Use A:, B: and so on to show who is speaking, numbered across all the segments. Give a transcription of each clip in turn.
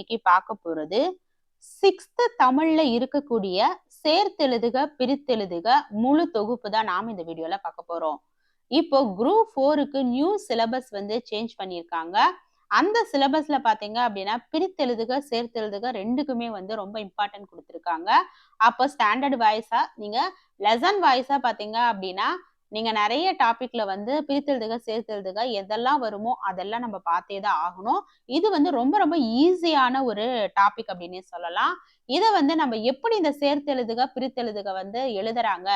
A: இன்னைக்கு பார்க்க போறது சிக்ஸ்த் தமிழ்ல இருக்கக்கூடிய சேர்த்தெழுதுக பிரித்தெழுதுக முழு தொகுப்பு தான் நாம இந்த வீடியோல பார்க்க போறோம். இப்போ குரூப் ஃபோருக்கு நியூ சிலபஸ் வந்து சேஞ்ச் பண்ணியிருக்காங்க. அந்த சிலபஸ்ல பாத்தீங்க அப்படின்னா பிரித்தெழுதுக சேர்த்தெழுதுக ரெண்டுக்குமே வந்து ரொம்ப இம்பார்ட்டன்ட் கொடுத்துருக்காங்க. அப்போ ஸ்டாண்டர்ட் வாய்ஸா நீங்க லெசன் வாய்ஸா பாத்தீங்க அப்படின்னா நீங்க நிறைய டாபிக்ல வந்து பிரித்தெழுதுக சேர்த்தெழுதுக எதெல்லாம் வருமோ அதெல்லாம் நம்ம பார்த்தே தான் ஆகணும். இது வந்து ரொம்ப ரொம்ப ஈஸியான ஒரு டாபிக் அப்படின்னே சொல்லலாம். இதை வந்து நம்ம எப்படி இந்த சேர்த்தெழுதுக பிரித்தெழுதுக வந்து எழுதுறாங்க?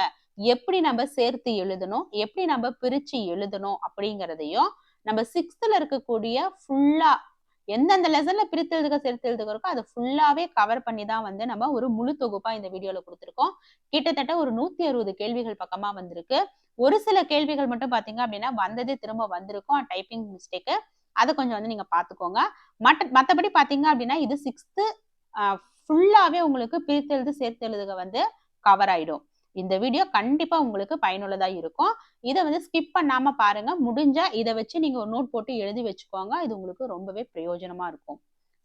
A: எப்படி நம்ம சேர்த்து எழுதணும்? எப்படி நம்ம பிரிச்சு எழுதணும்? அப்படிங்கிறதையும் நம்ம சிக்ஸ்த்ல இருக்கக்கூடிய ஃபுல்லா எந்தெந்த லெசன்ல பிரித்து எழுதுக சேர்த்து எழுதுக இருக்கோ அதை ஃபுல்லாவே கவர் பண்ணி தான் வந்து நம்ம ஒரு முழு தொகுப்பா இந்த வீடியோல கொடுத்துருக்கோம். கிட்டத்தட்ட ஒரு நூத்தி அறுபது கேள்விகள் பக்கமா வந்திருக்கு. ஒரு சில கேள்விகள் மட்டும் பாத்தீங்க அப்படின்னா வந்ததே திரும்ப வந்திருக்கும். டைப்பிங் மிஸ்டேக்கு அதை கொஞ்சம் வந்து நீங்க பாத்துக்கோங்க. மற்ற மற்றபடி பாத்தீங்க அப்படின்னா இது சிக்ஸ்த்து ஃபுல்லாவே உங்களுக்கு பிரித்து எழுது சேர்த்து எழுதுக வந்து கவர் ஆயிடும். இந்த வீடியோ கண்டிப்பா உங்களுக்கு பயனுள்ளதா இருக்கும். இதை வந்து ஸ்கிப் பண்ணாம பாருங்க. முடிஞ்சா இதை வச்சு நீங்க ஒரு நோட் போட்டு எழுதி வச்சுக்கோங்க. இது உங்களுக்கு ரொம்பவே பிரயோஜனமா இருக்கும்.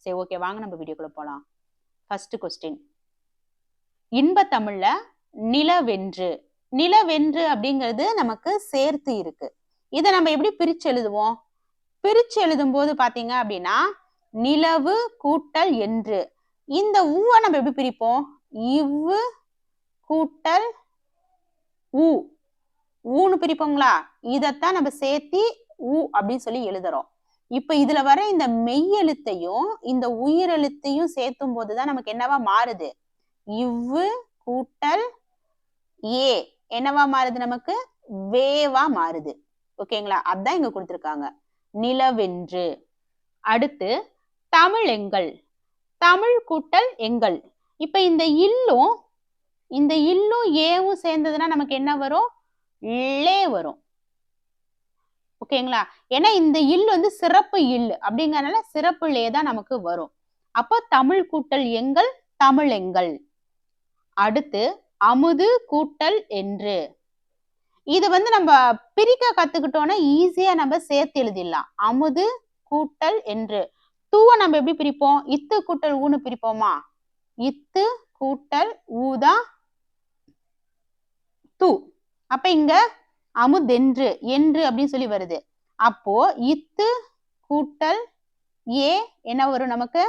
A: சரி ஓகே வாங்க நம்ம வீடியோக்குள்ள போலாம். ஃபர்ஸ்ட் கொஸ்டின் இன்ப தமிழ்ல நிலவென்று. நிலவென்று அப்படிங்கிறது நமக்கு சேர்த்து இருக்கு. இதை நம்ம எப்படி பிரிச்சு எழுதுவோம்? பிரிச்சு எழுதும் போது பாத்தீங்க அப்படின்னா நிலவு கூட்டல் என்று. இந்த ஊவை நம்ம எப்படி பிரிப்போம்? இவ்வு கூட்டல் ஊ. ஊன்னு பிரிப்போங்களா இதத்தான் நம்ம சேர்த்தி ஊ அப்படின்னு சொல்லி எழுதுறோம். இப்ப இதுல வர இந்த மெய்யெழுத்தையும் இந்த உயிரெழுத்தையும் சேர்த்தும் போதுதான் நமக்கு என்னவா மாறுது? இவ்வு கூட்டல் ஏ. என்னவா மாறுது நமக்கு? வேவா மாறுது. ஓகேங்களா? அதான் இங்க கொடுத்துருக்காங்க. நிலவென்று. அடுத்து தமிழ் எங்கள் தமிழ் கூட்டல் எங்கள் இப்ப இந்த இல்லும் இந்த இல்லும் ஏவும் சேர்ந்ததுன்னா நமக்கு என்ன வரும்? லே வரும். ஓகேங்களா? ஏன்னா இந்த இல் வந்து சிறப்பு இல் அப்படிங்கறதுனால சிறப்பு லே தான் நமக்கு வரும். அப்போ தமிழ் கூட்டல் எங்கள் தமிழ் எங்கள் அடுத்து அமுது கூட்டல் என்று. இது வந்து நம்ம பிரிக்க கத்துக்கிட்டோம்னா ஈஸியா நம்ம சேர்த்து எழுதிடலாம். அமுது கூட்டல் என்று. தூவை நம்ம எப்படி பிரிப்போம்? இத்து கூட்டல் ஊன்னு பிரிப்போமா? இத்து கூட்டல் ஊதா தூ அப்ப இங்க அமுதென்று என்று அப்படின்னு சொல்லி வருது. அப்போ இத்து கூட்டல் ஏ என்ன வரும் நமக்கு?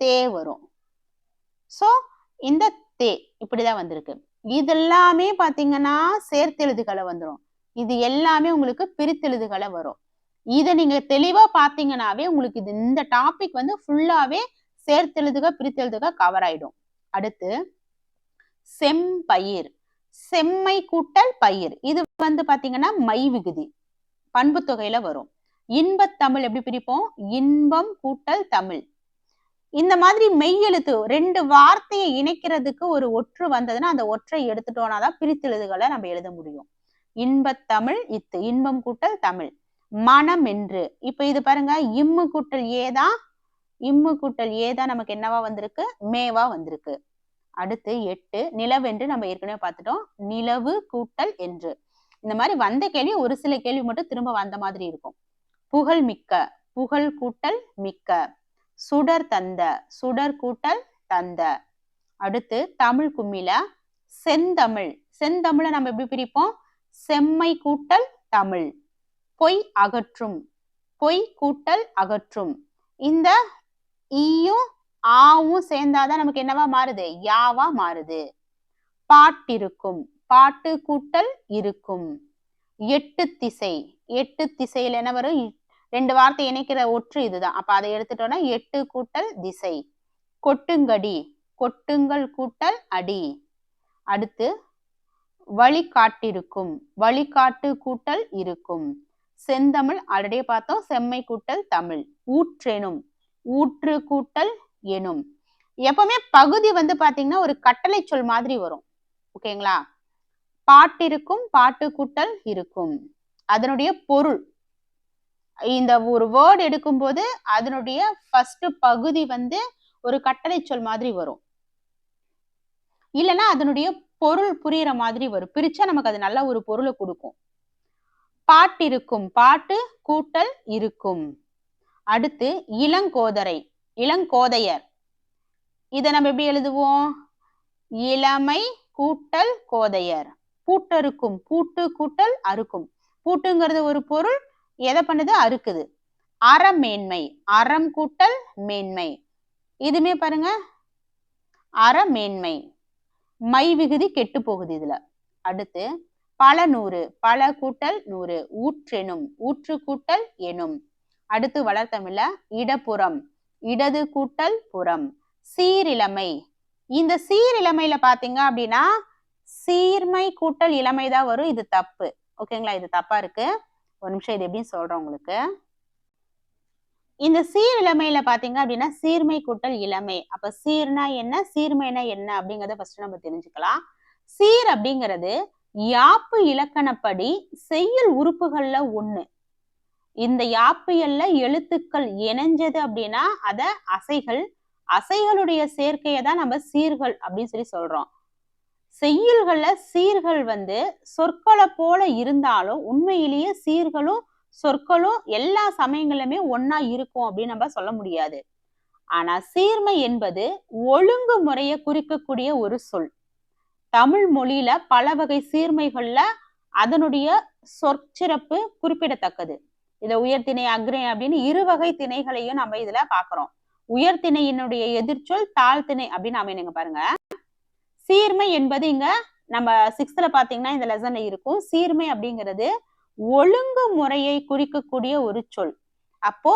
A: தே வரும். சோ இந்த தே இப்படிதான் வந்திருக்கு. இதெல்லாமே பாத்தீங்கன்னா சேர்த்தெழுதுகளை வந்துடும் இது எல்லாமே உங்களுக்கு பிரித்தெழுதுகளை வரும். இதை நீங்க தெளிவா பாத்தீங்கன்னாவே உங்களுக்கு இது இந்த டாபிக் வந்து ஃபுல்லாவே சேர்த்தெழுதுக பிரித்தெழுதுக கவர் ஆயிடும். அடுத்து செம்பயிர். செம்மை கூட்டல் பயிர். இது வந்து பாத்தீங்கன்னா மை விகுதி. பண்பு தொகையில வரும். இன்பத் தமிழ் எப்படி பிரிப்போம்? இன்பம் கூட்டல் தமிழ். இந்த மாதிரி மெய்யெழுத்து ரெண்டு வார்த்தையை இணைக்கிறதுக்கு ஒரு ஒற்று வந்ததுன்னா அந்த ஒற்றை எடுத்துட்டோம்னாதான் பிரித்தெழுதுகளை நம்ம எழுத முடியும். இன்பத்தமிழ் இத்து இன்பம் கூட்டல் தமிழ். மனம் என்று. இப்ப இது பாருங்க இம்மு கூட்டல் ஏதான் இம்மு கூட்டல் ஏதான் நமக்கு என்னவா வந்திருக்கு? மேவா வந்திருக்கு. அடுத்து எட்டு நிலவென்று நம்ம ஏற்கனவே பார்த்துட்டோம். நிலவு கூட்டல் என்று. இந்த மாதிரி வந்த கேள்வி ஒரு சில கேள்வி மட்டும் திரும்ப வந்த மாதிரி இருக்கும். புகழ் மிக்க புகழ் கூட்டல் மிக்க. சுடர் தந்த சுடர் கூட்டல் தந்த. அடுத்து தமிழ் கும்மில செந்தமிழ். செந்தமிழை நம்ம எப்படி பிரிப்போம்? செம்மை கூட்டல் தமிழ். பொய் அகற்றும் பொய் கூட்டல் அகற்றும். இந்த ஈயும் ஆவும் சேர்ந்தாதான் நமக்கு என்னவா மாறுது? யாவா மாறுது? பாட்டிருக்கும் பாட்டு கூட்டல் இருக்கும். எட்டு திசை. எட்டு திசையில என்ன வரும்? ரெண்டு வார்த்தை இணைக்கிற ஒற்று இதுதான். அப்ப அதை எடுத்துட்டோம்னா எட்டு கூட்டல் திசை. கொட்டுங்கடி. கொட்டுங்கள் கூட்டல் அடி. அடுத்து வழிகாட்டிருக்கும். வழிகாட்டு கூட்டல் இருக்கும். செந்தமிழ் ஆல்ரெடி பார்த்தோம். செம்மை கூட்டல் தமிழ். ஊற்றெனும். ஊற்று கூட்டல் எனும். எப்பவுமே பகுதி வந்து பாத்தீங்கன்னா ஒரு கட்டளை சொல் மாதிரி வரும். ஓகேங்களா? பாட்டிருக்கும் பாட்டு கூட்டல் இருக்கும். அதனுடைய பொருள். இந்த ஒரு வேர்டு எடுக்கும்போது அதனுடைய ஃபர்ஸ்ட் பகுதி வந்து ஒரு கட்டளை சொல் மாதிரி வரும். இல்லைன்னா அதனுடைய பொருள் புரியுற மாதிரி வரும். பிரிச்சா நமக்கு அது நல்ல ஒரு பொருளை கொடுக்கும். பாட்டு இருக்கும். பாட்டு கூட்டல் இருக்கும். அடுத்து இளங்கோதரை இளங்கோதையர். இதை நம்ம எப்படி எழுதுவோம்? இளமை கூட்டல் கோதையர். பூட்டறுக்கும். பூட்டு கூட்டல் அறுக்கும். பூட்டுங்கிறது ஒரு பொருள் எதை பண்ணுது? அறுக்குது. அறமேன்மை அறம் கூட்டல் மேன்மை. இதுமே பாருங்க. அறமேன்மை மை விகுதி கெட்டு போகுது இதுல. அடுத்து பல நூறு. பல கூட்டல் நூறு. ஊற்றெனும். ஊற்று கூட்டல் எனும். அடுத்து வளர்த்தமிழ இடப்புறம். இடது கூட்டல் புறம். சீரிழமை. இந்த சீரிழமையில பாத்தீங்க அப்படின்னா சீர்மை கூட்டல் இளமை தான் வரும். இது தப்பு. ஓகேங்களா? இது தப்பா இருக்கு. ஒரு நிமிஷம் இது எப்படின்னு சொல்றேன் உங்களுக்கு. இந்த சீர் இளமையில பாத்தீங்க அப்படின்னா சீர்மை கூட்டல் இளமை. அப்ப சீர்னா என்ன? சீர்மைனா என்ன அப்படிங்கறத ஃபர்ஸ்ட் நம்ம தெரிஞ்சுக்கலாம். சீர் அப்படிங்கிறது யாப்பு இலக்கணப்படி செய்யல் உறுப்புகள்ல ஒண்ணு. இந்த யாப்பு எல்ல எழுத்துக்கள் இணைஞ்சது அப்படின்னா அத அசைகள் அசைகளுடைய சேர்க்கையை தான் நம்ம சீர்கள் அப்படின்னு சொல்லி சொல்றோம். செய்யுள்கள்ல சீர்கள் வந்து சொற்களை போல இருந்தாலும் உண்மையிலேயே சீர்களும் சொற்களும் எல்லா சமயங்களிலுமே ஒன்னா இருக்கும் அப்படின்னு நம்ம சொல்ல முடியாது. ஆனா சீர்மை என்பது ஒழுங்கு முறையை குறிக்கக்கூடிய ஒரு சொல். தமிழ் மொழியில பல வகை சீர்மைகள்ல அதனுடைய சொற்சிறப்பு குறிப்பிடத்தக்கது. இதை உயர்திணை அக்ரை அப்படின்னு இரு வகை திணைகளையும் நம்ம இதுல பாக்குறோம் உயர்திணையினுடைய எதிர்ச்சொல் தாழ்த்திணை அப்படின்னு அமைனுங்க பாருங்க. சீர்மை என்பது இங்க நம்ம சிக்ஸ்த்ல பாத்தீங்கன்னா இந்த லெசன்ல இருக்கும். சீர்மை அப்படிங்கிறது ஒழுங்கு முறையை குறிக்கக்கூடிய ஒரு சொல். அப்போ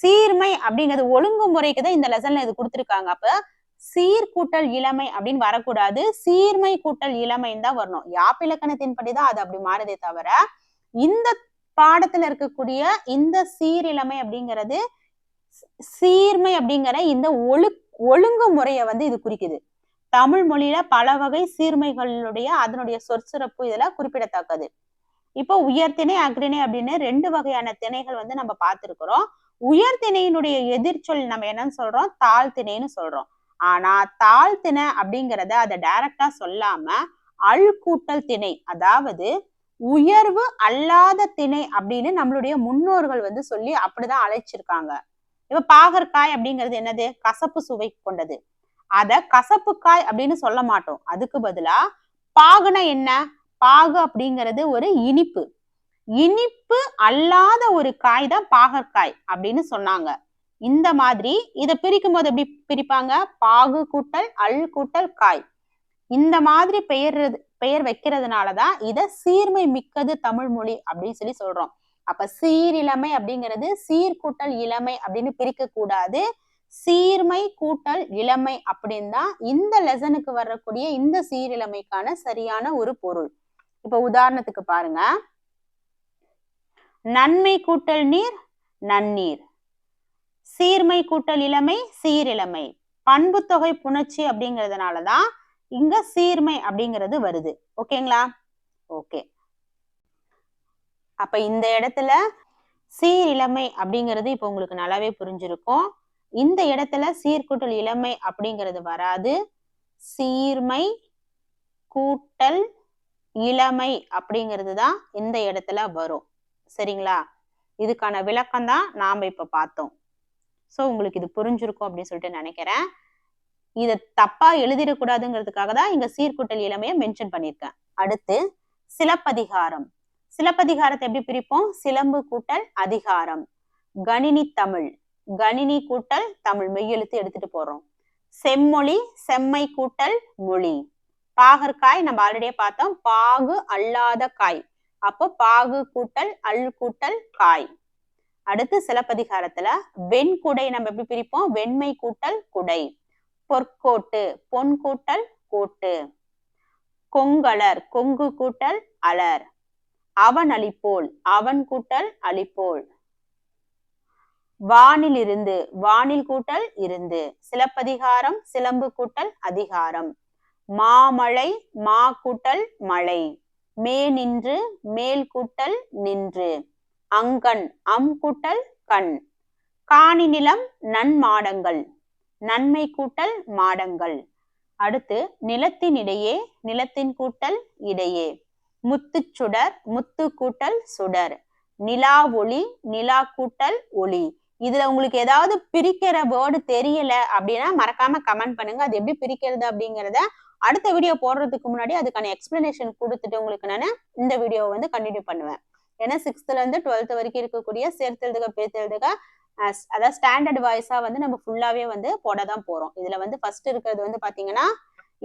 A: சீர்மை அப்படிங்கிறது ஒழுங்கு முறைக்கு தான் இந்த லெசன்ல இது கொடுத்துருக்காங்க. அப்ப சீர்கூட்டல் இளமை அப்படின்னு வரக்கூடாது. சீர்மை கூட்டல் இளமைன்னு தான் வரணும். யாப்பிலக்கணத்தின் படிதான் அது அப்படி மாறுதே தவிர இந்த பாடத்துல இருக்கக்கூடிய இந்த சீரிழமை அப்படிங்கிறது சீர்மை அப்படிங்கிற இந்த ஒழு ஒழுங்கு முறையை வந்து இது குறிக்குது. தமிழ் மொழியில பல வகை சீர்மைகளுடைய அதனுடைய சொற்சிறப்பு இதெல்லாம் குறிப்பிடத்தக்கது. இப்போ உயர்திணை அக்ரிணை அப்படின்னு ரெண்டு வகையான திணைகள் வந்து நம்ம பார்த்திருக்கிறோம். உயர்திணையினுடைய எதிர்ச்சொல் நம்ம என்னன்னு சொல்றோம்? தாழ்த்திணைன்னு சொல்றோம். ஆனா தாழ்த்திணை அப்படிங்கிறத அதை டைரக்டா சொல்லாம அல் கூட்டல் திணை அதாவது உயர்வு அல்லாத திணை அப்படின்னு நம்மளுடைய முன்னோர்கள் வந்து சொல்லி அப்படிதான் அழைச்சிருக்காங்க. இப்ப பாகற்காய் அப்படிங்கிறது என்னது? கசப்பு சுவை கொண்டது. அத கசப்பு காய் அப்படின்னு சொல்ல மாட்டோம். அதுக்கு பதிலா பாகுனா என்ன? பாகு அப்படிங்கிறது ஒரு இனிப்பு. இனிப்பு அல்லாத ஒரு காய் தான் பாகற்காய் அப்படின்னு சொன்னாங்க. இந்த மாதிரி இதை பிரிக்கும் போது எப்படி பிரிப்பாங்க? பாகு கூட்டல் அல் கூட்டல் காய். இந்த மாதிரி பெயர் பெயர் வைக்கிறதுனாலதான் இத சீர்மை மிக்கது தமிழ் மொழி அப்படின்னு சொல்லி சொல்றோம். அப்ப சீரிழமை அப்படிங்கிறது சீர்கூட்டல் இளமை அப்படின்னு பிரிக்க கூடாது சீர்மை கூட்டல் இளமை அப்படின்னு தான் இந்த லெசனுக்கு வரக்கூடிய இந்த சீரிழமைக்கான சரியான ஒரு பொருள். இப்ப உதாரணத்துக்கு பாருங்க. நன்மை கூட்டல் நீர் நன்னீர். சீர்மை கூட்டல் இளமை சீரிழமை. பண்பு தொகை புணர்ச்சி அப்படிங்கறதுனாலதான் இங்க சீர்மை அப்படிங்கிறது வருது. ஓகேங்களா ஓகே அப்ப இந்த இடத்துல சீரிழமை அப்படிங்கிறது இப்ப உங்களுக்கு நல்லாவே புரிஞ்சிருக்கும். இந்த இடத்துல சீர்கூட்டல் இளமை அப்படிங்கிறது வராது. சீர்மை கூட்டல் இளமை அப்படிங்கிறது தான் இந்த இடத்துல வரும். சரிங்களா? இதுக்கான விளக்கம் தான் நாம இப்ப பார்த்தோம். ஸோ உங்களுக்கு இது புரிஞ்சிருக்கும் அப்படின்னு சொல்லிட்டு நினைக்கிறேன். இதை தப்பா எழுதிடக்கூடாதுங்கிறதுக்காக தான் இங்க சீர்கூட்டல் இளமையை மென்ஷன் பண்ணியிருக்கேன். அடுத்து சிலப்பதிகாரம். சிலப்பதிகாரத்தை எப்படி பிரிப்போம்? சிலம்பு கூட்டல் அதிகாரம். கணினி தமிழ். கணினி கூட்டல் தமிழ் மெய்யெழுத்து எடுத்துட்டு போறோம். செம்மொழி செம்மை கூட்டல் மொழி. பாகற்காய் நம்ம ஆல்ரெடியே பார்த்தோம். பாகு அல்லாத காய். அப்போ பாகு கூட்டல் அல் கூட்டல் காய். அடுத்து சிலப்பதிகாரத்துல வெண்குடை நம்ம எப்படி பிரிப்போம்? வெண்மை கூட்டல் குடை. பொற்கோட்டு பொன் கூட்டல் கோட்டு. கொங்கலர் கொங்கு கூட்டல் அலர். அவன் அழிப்போல் அவன் கூட்டல் அழிப்போல். வானில் இருந்து வானில் கூட்டல் இருந்து. சிலப்பதிகாரம் சிலம்பு கூட்டல் அதிகாரம். மாமழை மா கூட்டல் மழை. மே நின்று மேல் கூட்டல் நின்று. அங்கண் அம் கூட்டல் கண். காணி நிலம் நன்மாடங்கள் நன்மை கூட்டல் மாடங்கள். அடுத்து நிலத்தினிடையே நிலத்தின் கூட்டல் இடையே. முத்துச் சுடர் முத்து கூட்டல் சுடர். நிலா ஒளி நிலா கூட்டல் ஒளி. இதுல உங்களுக்கு ஏதாவது பிரிக்கிற வேர்டு தெரியல அப்படின்னா மறக்காம கமெண்ட் பண்ணுங்க. அது எப்படி பிரிக்கிறது அப்படிங்கறத அடுத்த வீடியோ போடுறதுக்கு முன்னாடி அதுக்கான எக்ஸ்பிளனேஷன் கொடுத்துட்டு உங்களுக்கு நான் இந்த வீடியோவை வந்து கண்டினியூ பண்ணுவேன். ஏன்னா சிக்ஸ்த்ல இருந்து டுவெல்த் வரைக்கும் இருக்கக்கூடிய சேர்த்தெழுதுக பிரித்தெழுதுக அதாவது ஸ்டாண்டர்ட் வாய்ஸா வந்து நம்ம ஃபுல்லாவே வந்து போட தான் போறோம். இதுல வந்து ஃபர்ஸ்ட் இருக்கிறது வந்து பாத்தீங்கன்னா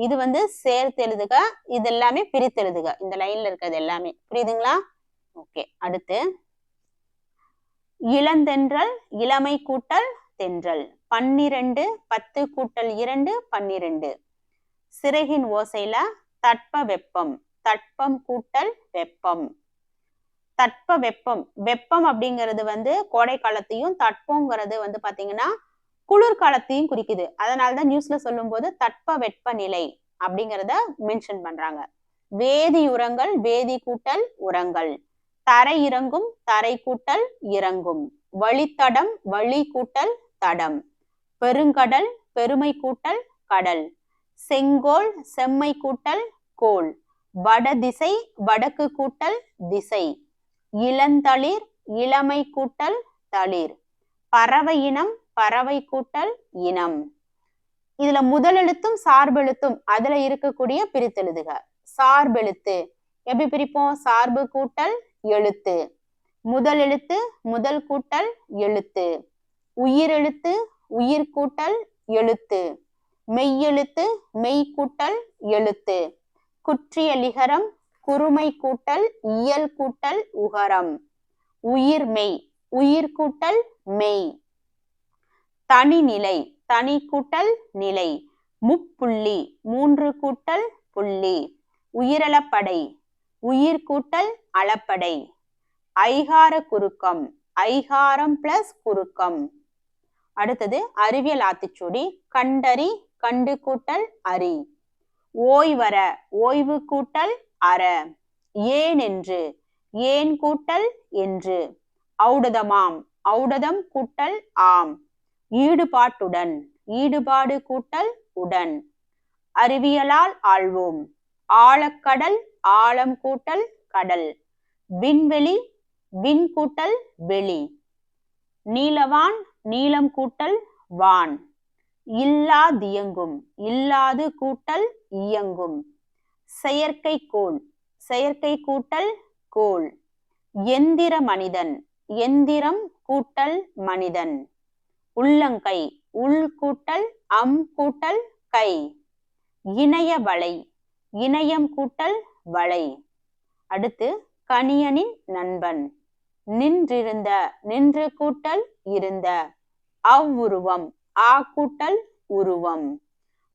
A: இது வந்து சேர்த்தெழுதுக இது எல்லாமே பிரித்தெழுதுக. இந்த லைன்ல இருக்கிறது எல்லாமே. புரியுதுங்களா? ஓகே அடுத்து இளந்தென்றல் இளமை கூட்டல் தென்றல். பன்னிரண்டு பத்து கூட்டல் இரண்டு பன்னிரண்டு. சிறகின் ஓசையில தட்ப வெப்பம் தட்பம் கூட்டல் வெப்பம். தட்ப வெப்பம். வெப்பம் அப்படிங்கிறது வந்து கோடை காலத்தையும் தட்பங்கிறது வந்து பாத்தீங்கன்னா குளிர்காலத்தையும் குறிக்குது. அதனாலதான் நியூஸ்ல சொல்லும் போது தட்ப வெப்ப நிலை அப்படிங்கிறத மென்ஷன் பண்றாங்க. வேதி உரங்கள் வேதி கூட்டல் உரங்கள். தரை இறங்கும் தரை கூட்டல் இறங்கும். வழித்தடம் வழி கூட்டல் தடம். பெருங்கடல் பெருமை கூட்டல் கடல். செங்கோல் செம்மை கூட்டல் கோல் வடதிசை வடக்கு கூட்டல் திசை. இளந்தளிர் இளமை கூட்டல் தளிர். பறவை இனம் பறவை கூட்டல் இனம். இதுல முதலெழுத்தும் சார்பெழுத்தும் அதுல இருக்கக்கூடிய பிரித்தெழுதுக. சார்பெழுத்து. எப்படி பிரிப்போம்? சார்பு கூட்டல் எழுத்து. முதல் எழுத்து முதல் கூட்டல் எழுத்து. உயிரெழுத்து உயிர் கூட்டல் எழுத்து. மெய்யெழுத்து மெய் கூட்டல் எழுத்து. குற்றிய லிகரம் குறுமை கூட்டல் இயல் கூட்டல் உகரம். உயிர் மெய் உயிர் கூட்டல் மெய். தனிநிலை தனி கூட்டல் நிலை. முப்புள்ளி மூன்று கூட்டல் புள்ளி. உயிரளப்படை உயிர் கூட்டல் அளப்படை. ஐகார குறுக்கம் ஐகாரம் பிளஸ் குறுக்கம். அடுத்தது அறிவியல் ஆத்திச்சூடி கண்டறி கண்டு கூட்டல் அறி. ஓய்வர ஓய்வு கூட்டல் அற. ஏன் என்று ஏன் கூட்டல் என்று. ஔடதமாம் ஔடதம் கூட்டல் ஆம். ஈடுபாட்டுடன் ஈடுபாடு கூட்டல் உடன். அறிவியலால் ஆழ்வோம் ஆழக்கடல் ஆழம் கூட்டல் கடல். விண்வெளி விண் கூட்டல் வெளி. நீலவான் நீளம் கூட்டல் வான். இல்லாதியங்கும் இல்லாது கூட்டல் இயங்கும். செயற்கை கோள் செயற்கை கூட்டல் கோள். எந்திர மனிதன் எந்திரம் கூட்டல் மனிதன். உள்ளங்கை உள் கூட்டல் அம் கூட்டல் கை. இணைய வலை இணையம் கூட்டல் வளை. அடுத்து கணியனின் நண்பன். நின்றிருந்த நின்று கூட்டல் இருந்த. அவ்வுருவம் ஆ கூட்டல் உருவம்.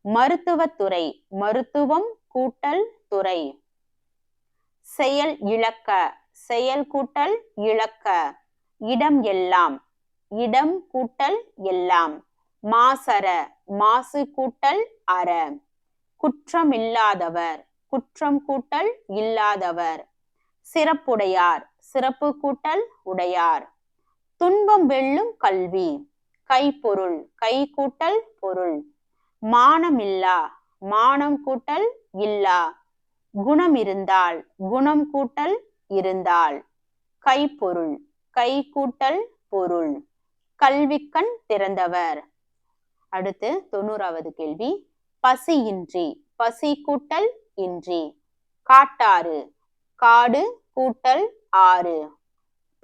A: மருத்துவத்துறை மருத்துவம் கூட்டல் துறை. செயல் இழக்க செயல் கூட்டல் இழக்க இடம் எல்லாம் இடம் கூட்டல் எல்லாம். மாசர மாசு கூட்டல் அற. குற்றமில்லாதவர் குற்றம் கூட்டல் இல்லாதவர். சிறப்புடையார். சிறப்பு கூட்டல் உடையார். துன்பம் வெல்லும் கல்வி. கைப்பொருள். கை கூட்டல் பொருள். மானமில்லா மானம் கூட்டல் இல்லா. குணம் இருந்தால் குணம் கூட்டல் இருந்தால். கைப்பொருள். கை கூட்டல் பொருள். கல்விக்கண் திறந்தவர். அடுத்து தொண்ணூறாவது கேள்வி. பசியின்றி. பசி கூட்டல் இன்றி. காட்டாறு. காடு கூட்டல் ஆறு.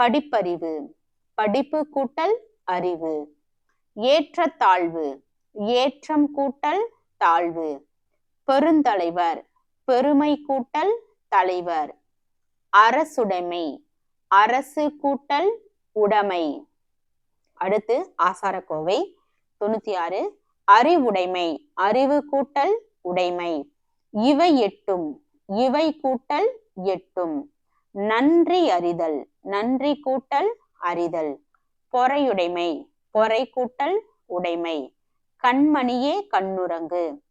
A: படிப்பறிவு. படிப்பு கூட்டல் அறிவு. ஏற்றத்தாழ்வு ஏற்றம் கூட்டல் தாழ்வு. பெருந்தலைவர். பெருமை கூட்டல் தலைவர். அரசுடைமை. அரசு கூட்டல் உடைமை. அடுத்து ஆசாரக்கோவை தொண்ணூத்தி ஆறு. அறிவுடைமை. அறிவு கூட்டல் உடைமை. இவை எட்டும். இவை கூட்டல் எட்டும். நன்றி அறிதல். நன்றி கூட்டல் அறிதல். பொறையுடைமை. பொறை கூட்டல் உடைமை. கண்மணியே கண்ணுரங்கு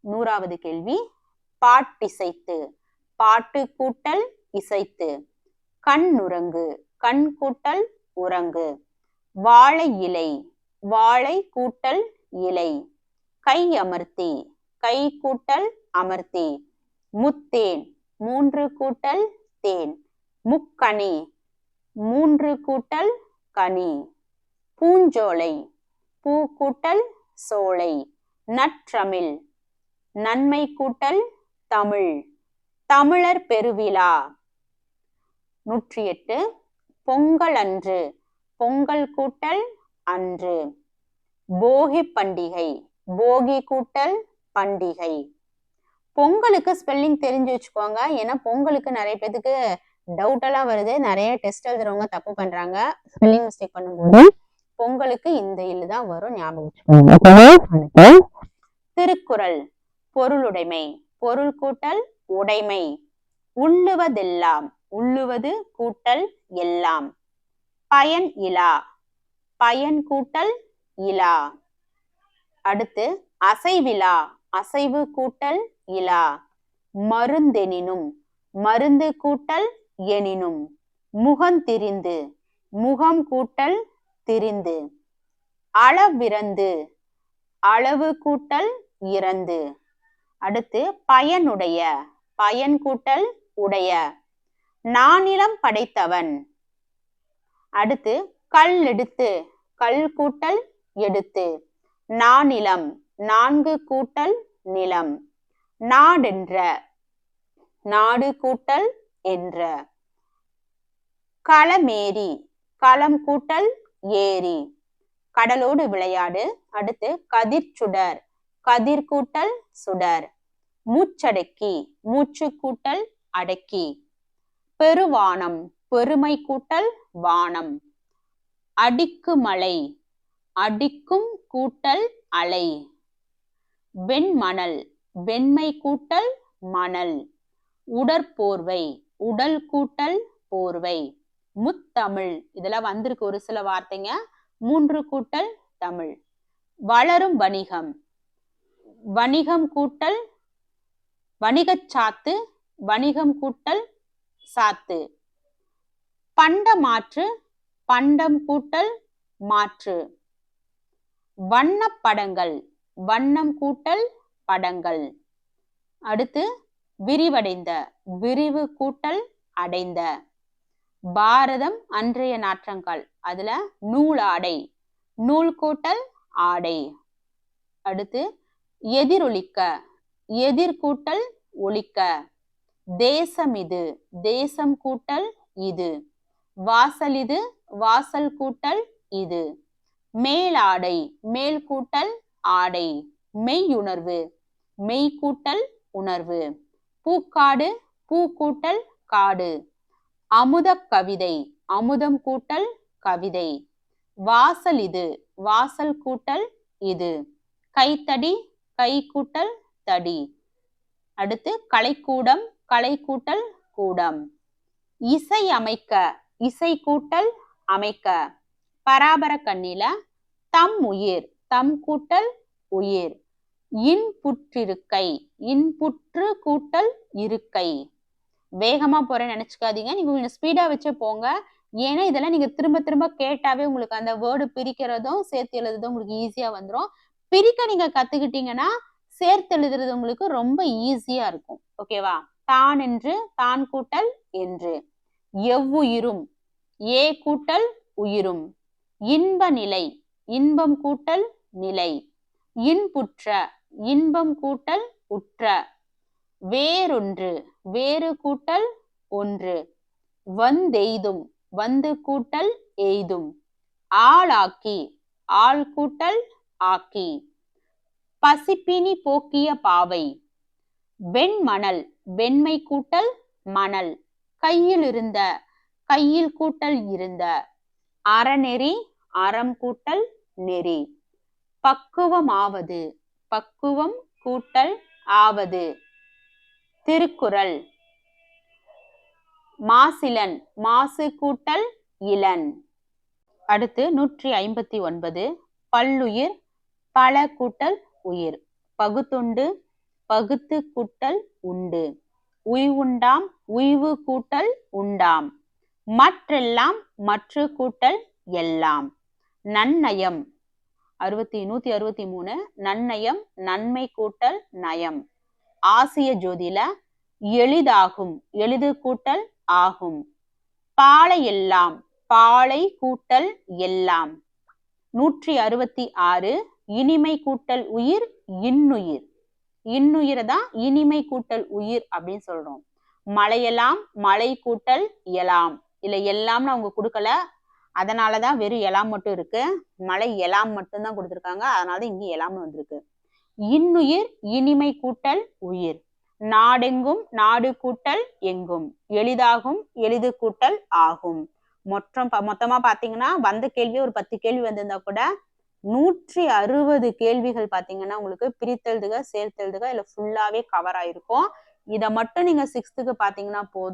A: நூறாவது கேள்வி. பாட்டிசைத்து. பாட்டு கூட்டல் இசைத்து. கண்ணுரங்கு கண் கூட்டல் உறங்கு. வாழை இலை. வாழை கூட்டல் இலை. கை அமர்த்தி. கை கூட்டல் அமர்த்தி முத்தேன். மூன்று கூட்டல் தேன். முக்கணி. மூன்று கூட்டல் கனி பூஞ்சோலை. பூ கூட்டல் சோலை. நற்றமிழ். நன்மை கூட்டல் தமிழ். தமிழர் பெருவிழா. நூற்றி எட்டு பொங்கல் அன்று. பொங்கல் கூட்டல் அன்று. போகி பண்டிகை. போகி கூட்டல் பண்டிகை. பொங்கலுக்கு ஸ்பெல்லிங் தெரிஞ்சு வச்சுக்கோங்க. ஏன்னா பொங்கலுக்கு நிறைய பேத்துக்கு டவுட் எல்லாம் வருது. நிறைய டெஸ்ட் எழுதுறவங்க தப்பு பண்றாங்க. ஸ்பெல்லிங் மிஸ்டேக் பண்ணும்போது பொங்கலுக்கு இந்த இல்லு தான் வரும் ஞாபகம் வச்சுக்கோங்க. திருக்குறள் பொருளுடைமை பொருள் கூட்டல் உடைமை. உள்ளுவதெல்லாம் உள்ளுவது கூட்டல் எல்லாம். பயன் இலா பயன் கூட்டல் இலா. அடுத்து அசைவிலா அசைவு கூட்டல் இலா. மருந்தெனினும் மருந்து கூட்டல் எனினும். முகந்திரிந்து முகம் கூட்டல் திரிந்து. அளவிறந்து அளவு கூட்டல் இறந்து அடுத்து பயனுடைய பயன் கூட்டல் உடைய. நானிலம் படைத்தவன். அடுத்து கல் எடுத்து கல் கூட்டல் எடுத்து. நானிலம் நான்கு கூட்டல் நிலம். நாடென்ற. நாடு கூட்டல் என்ற. களமேரி களம் கூட்டல் ஏரி கடலோடு விளையாடு அடுத்து கதிர் சுடர் கதிர் கூட்டல் சுடர். மூச்சடக்கி மூச்சு கூட்டல் அடக்கி. பெருவானம் பெருமை கூட்டல் வானம். அடிக்கு மலை அடிக்கும் கூட்டல் அலை. வெண்மணல் வெண்மை கூட்டல் மணல். உடற்போர்வை உடல் கூட்டல் போர்வை. முத்தமிழ். இதெல்லாம் வந்திருக்கு ஒரு சில வார்த்தைங்க. மூன்று கூட்டல் தமிழ். வளரும் வணிகம். வணிகம் கூட்டல் வணிகச்சாத்து வணிகம் கூட்டல் சாத்து. பண்ட மாற்று பண்டம் கூட்டல் மாற்று. வண்ணப்படங்கள் வண்ணம் கூட்டல் படங்கள். அடுத்து விரிவடைந்த விரிவு கூட்டல் அடைந்த. பாரதம் அன்றைய நாற்றங்கள் அதுல நூலாடை நூல் கூட்டல் ஆடை. அடுத்து எதிரொலிக்க எதிர்கூட்டல் ஒழிக்க தேசம் இது தேசம் கூட்டல் இது. வாசல் இது வாசல் கூட்டல் இது. மேலாடை மேல் கூட்டல் ஆடை. மெய்யுணர்வு மெய்கூட்டல் உணர்வு. பூக்காடு பூ கூட்டல் காடு. அமுத கவிதை அமுதம் கூட்டல் கவிதை. வாசல் இது வாசல் கூட்டல் இது. கைத்தடி கை கூட்டல் தடி. அடுத்து கலைக்கூடம் கலை கூட்டல் கூடம். இசை அமைக்க இசை கூட்டல் அமைக்க. பராபர கண்ணில தம் உயிர் தம் கூட்டல் உயிர். இன்புற்றிருக்கை இன்புற்று கூட்டல் இருக்கை. வேகமா போறேன்னு நினைச்சுக்காதீங்க. நீங்க கொஞ்சம் ஸ்பீடா வச்சு போங்க. ஏன்னா இதெல்லாம் நீங்க திரும்ப திரும்ப கேட்டாவே உங்களுக்கு அந்த வேர்டு பிரிக்கிறதும் சேர்த்து எழுதுறதும் உங்களுக்கு ஈஸியா வந்துடும் பிரிக்க நீங்க கத்துக்கிட்டீங்கன்னா சேர்த்து எழுதுறது உங்களுக்கு ரொம்ப ஈஸியா இருக்கும். ஓகேவா தான் என்று தான் கூட்டல் என்று. எவ்வுயிரும்? ஏ கூட்டல் உயிரும். இன்ப நிலை? இன்பம் கூட்டல் நிலை. இன்புற்ற? இன்பம் கூட்டல் உற்ற. வேறொன்று வேறு கூட்டல் ஒன்று. வந்தெய்தும் வந்து கூட்டல் எய்தும். ஆளாக்கி ஆள் கூட்டல் ஆக்கி. பசிப்பினி போக்கிய பாவை. வெண்மணல் வெண்மை கூட்டல் மணல். கையில் இருந்த கையில் கூட்டல் இருந்த. அறநெறி அறம் கூட்டல் நெறி. பக்குவமாவது பக்குவம் கூட்டல் ஆவது. திருக்குறள். மாசிலன் மாசு கூட்டல் இளன் அடுத்து நூற்றி ஐம்பத்தி ஒன்பது பல்லுயிர் பல கூட்டல் உயிர். பகுத்துண்டு பகுத்து கூட்டல் உண்டு. உய்வுண்டாம் உய்வு கூட்டல் உண்டாம். மற்றெல்லாம் மற்ற கூட்டல் எல்லாம். நன்னயம். அறுபத்தி நூத்தி அறுபத்தி மூணு நன்னயம் நன்மை கூட்டல் நயம். ஆசிய ஜோதியில எளிதாகும் எளிது கூட்டல் ஆகும். பாலை எல்லாம் பாலை கூட்டல் எல்லாம். நூற்றி அறுபத்தி ஆறு இனிமை கூட்டல் உயிர் இன்னுயிர். இன்னுயிரை தான் இனிமை கூட்டல் உயிர் அப்படின்னு சொல்றோம். மலையெல்லாம் மலை கூட்டல் எலாம். இல்ல எல்லாம்னு அவங்க கொடுக்கல. அதனாலதான் வெறும் எலாம் மட்டும் இருக்கு. மலை எலாம் மட்டும்தான் கொடுத்துருக்காங்க. அதனால இங்கே எலாம்னு வந்திருக்கு. இன்னுயிர் இனிமை கூட்டல் உயிர். நாடெங்கும் நாடு கூட்டல் எங்கும். எளிதாகும் எளிது கூட்டல் ஆகும். மொத்தம் மொத்தமா பாத்தீங்கன்னா வந்த கேள்வி ஒரு பத்து கேள்வி வந்திருந்தா கூட நூற்றி அறுபது கேள்விகள் பாத்தீங்கன்னா உங்களுக்கு பிரித்தெழுதுக சேர்த்தெழுதுக இல்ல ஃபுல்லாவே கவர் ஆயிருக்கும். இதை மட்டும் நீங்க சிக்ஸ்த்துக்கு பாத்தீங்கன்னா போதும்.